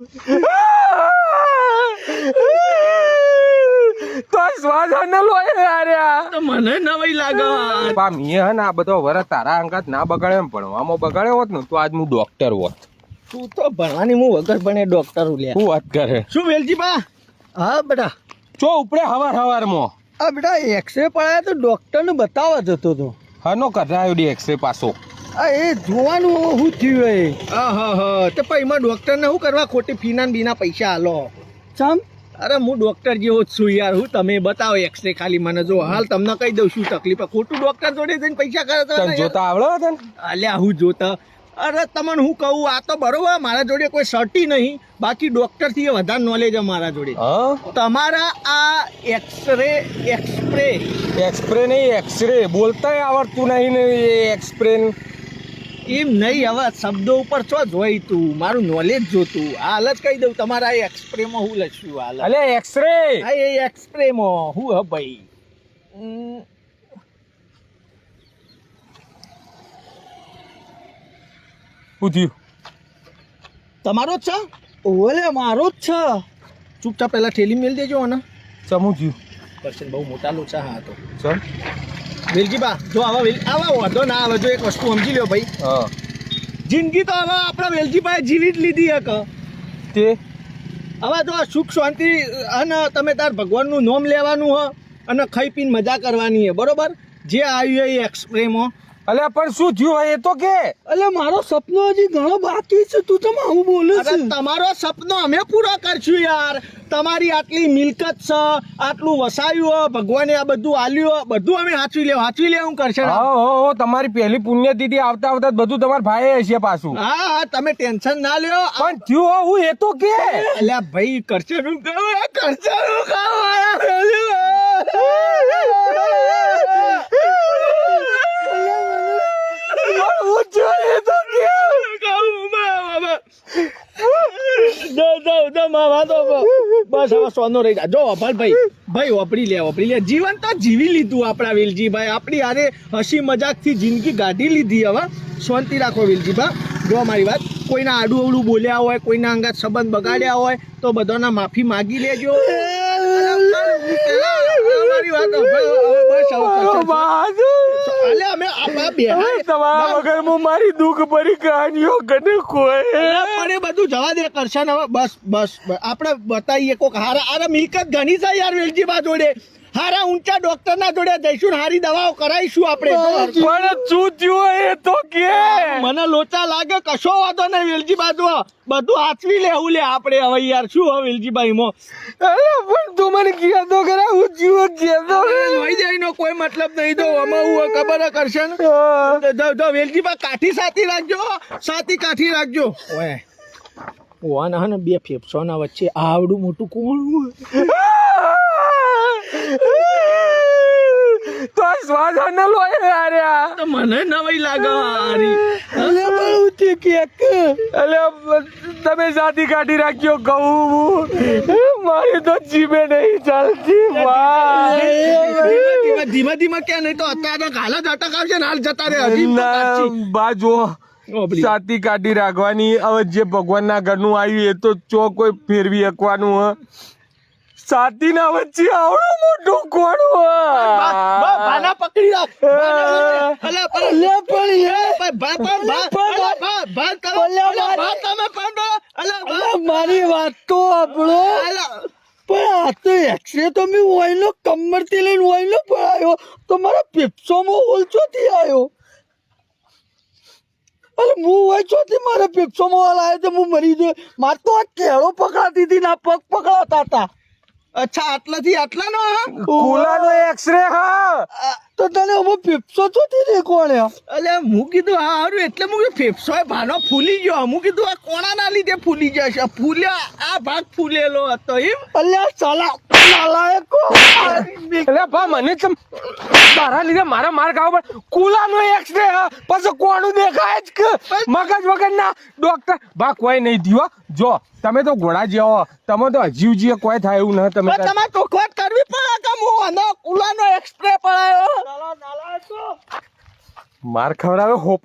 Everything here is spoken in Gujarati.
તો શ્વાસ ન લોય આર્યા તો મને નવાઈ લાગે. પા મીએ હે આ બધો વરસ તારા અંગાત ના બગાડે એમ ભણવામાં બગાડ્યો હોત ને તો આજ હું ડોક્ટર હોત. તું તો ભણવાની હું વગર ભણે ડોક્ટર લે શું વાત કરે? શું વેલજી બા? હા બેટા. ચો ઉપડે હવાર હવારમાં. આ બેટા એક્સરે પડાયા તો ડોક્ટરને બતાવવા જતો હતો હનો કઢાયો ડી એક્સરે પાછો. એ જોવાનું શું થયું એ. હા તો પછી એમાં ડોક્ટરને શું કરવા? ખોટી ફીના બીના પૈસા આલો. ચમ? અરે હું ડોક્ટર જેવો જ છું યાર. હું તમે બતાવો એક્સરે ખાલી મને જો. હાલ તમને કહી દઉં શું તકલીફ. ખોટું ડોક્ટર જોડે જઈને પૈસા કરે તો જોતા આવડે તને? અલ્યા હું જોતા. અરે તમને હું કહું આ તો બરોબર મારા જોડે કોઈ સર્ટી નહીં. બાકી ડોક્ટરથી વધારે નોલેજ છે મારા જોડે. તમારા આ એક્સરે એક્સપ્રે એક્સપ્રે નહીં એક્સરે બોલતાય આવડતું નહીં ને એ એક્સપ્રે એમ નહીં હવે શબ્દો ઉપર છો જોઈ તું મારું નોલેજ જોતું. હાલ જ કહી દઉં તમારા આ એક્સપ્રેમાં હું લખ્યું હાલ. અલે એક્સરે હા એ એક્સપ્રેમાં હું હ ભાઈ. શું તમારો જ છે? ઓલે મારો જ છે. ચૂપચાપ પહેલાં ઠેલી મેલ દેજો ને સમજ્યું પર્સન બહુ મોટા લોચા હા તો. ચમ. વેલજી બા જો આવા વેલ આવા વાંધો ના આવે જો એક વસ્તુ સમજી લ્યો ભાઈ. હા. જિંદગી તો હવે આપણા વેલજીભાઈ જીવી જ લીધી હક તે? હવે જો આ સુખ શાંતિ અને તમે તાર ભગવાનનું નામ લેવાનું હ અને ખાઈ પીને મજા કરવાની હે બરોબર? જે આવ્યું એ એક્સપ્રેમાં અલે પણ શું થયું હોય એ તો કે? અલે મારો સપનો હજી ઘણો બાકી છે. તું તો હું બોલું છું. તમારો સપનો અમે પૂરો કરશું યાર. તમારી આટલી મિલકત છે આટલું વસાયું ભગવાને આ બધું આલ્યું બધું અમે હાચવી લેવું હાચવી લેવું કરશે. હા હો હો તમારી પહેલી પુણ્યતિથિ આવતા આવતા બધું તમારા ભાઈ હશે પાછું. હા હા તમે ટેન્શન ના લ્યો. પણ થયું હું એ તો કે? અલ્યા ભાઈ કરશે નું કહું કરશે નું હું થયું એ તો કે બસ હવે સોનો રહી જા જો અભલ ભાઈ ભાઈ લે વાપરી લે જીવન તો જીવી લીધું આપણા વેલજીભાઈ આપણી આરે હસી મજાકથી જિંદગી કાઢી લીધી હવે શાંતિ રાખો વેલજીભા જો મારી વાત કોઈના આડું અવડું બોલ્યા હોય કોઈના અંગાત સંબંધ બગાડ્યા હોય તો બધાના માફી માગી લેજો મારી વાત. બેહા તમારા વગર હું મારી દુઃખ ભરી કહાનીઓ કને કોઈ. પણ એ બધું જવા દે કરશે ને હવે. બસ બસ. આપણે બતાવીએ કોક હારા. હારા મિલકત ઘણી છે યાર વેલજીબા જોડે. હારા ઊંચા ડોક્ટર ના જોડે જઈશું હારી દવાઓ કરાવીશું આપણે. પણ શું થયું એ તો કે? મને લોચા લાગે કશો વાંધો નહીં વેલજી બાજુ બધું હાચવી લેવું લે. આપણે હવે યાર શું હવે વેલજીભાઈ મો પણ તું મને કહેતો કરા હું જીવો કોઈ મતલબ નહીં તો આમાં હું ખબર કરશે ને? તો- તો- તો કાઠી સાથી રાખજો સાથી કાઠી રાખજો. ઓય. ઓવાના હે ને બે ફેફસોના વચ્ચે આવડું મોટું કોણ તો શ્વાસ ન લોય અરે તો મને નવાઈ લાગે તમે સાથી કાઢી રાખ્યો કહું મારી તો જીભે નહીં ચાલતી ધીમે ધીમે કે નહીં તો અત્યારે હાલ જ અટક આવશે ને હાલ જતા રે હજી તો કાચી. બાજુ ઓ કાઢી રાખવાની હવે જે ભગવાનના ઘરનું આવ્યું એ તો ચો કોઈ ફેરવી શકવાનું હ સાતીના વચ્ચે આવડો મોટું કોણ બા- બા- પકડી રાખ અલા તમે. પકડો. અલે મારી વાત તો આપણો. પણ આ તો એક્સરે તો મેં ઓઈલો કમરથી લઈને ઓઈલો પડાયો તો મારા ફેફસામાં ઓલચોથી આવ્યો. અરે હું હોય મારા ફેફસામાં ઓલ આવ્યો તો હું મરી ગયો. માર તો આ કેળો પકડાતી હતી ના પગ પકડાતા હતા. અચ્છા આટલાથી આટલાનો હા? કુલાનો એક્સરે હા. તો તને હવે ફેફસો ચોથી રે કોણ અલે હું કીધું હા હારું એટલે હું કીધું ફેફસો ભાનો ફૂલી ગયો. હું કીધું આ કોણાના લીધે ફૂલી જશે. ફૂલ્યા આ ભાગ ફૂલેલો હતો એમ. અલ્યા સાલા નાલાયકો એટલે ભા મને ચમ તારા લીધે મારા માર ખાવ પણ કુલાનો એક્સરે હા પછી કોણું દેખાય જ કે? મગજ વગર ના ડોક્ટર ભા કોઈ નહીં થયો જો તમે તો ઘોડા જેવો તમે તો હજીવ જીએ કોઈ થાય એવું ન તમે તમારે ચોખવટ કરવી પડે આનો કુલાનો એક્સપ્રે પડાયો. માર ખવડાવે હોપ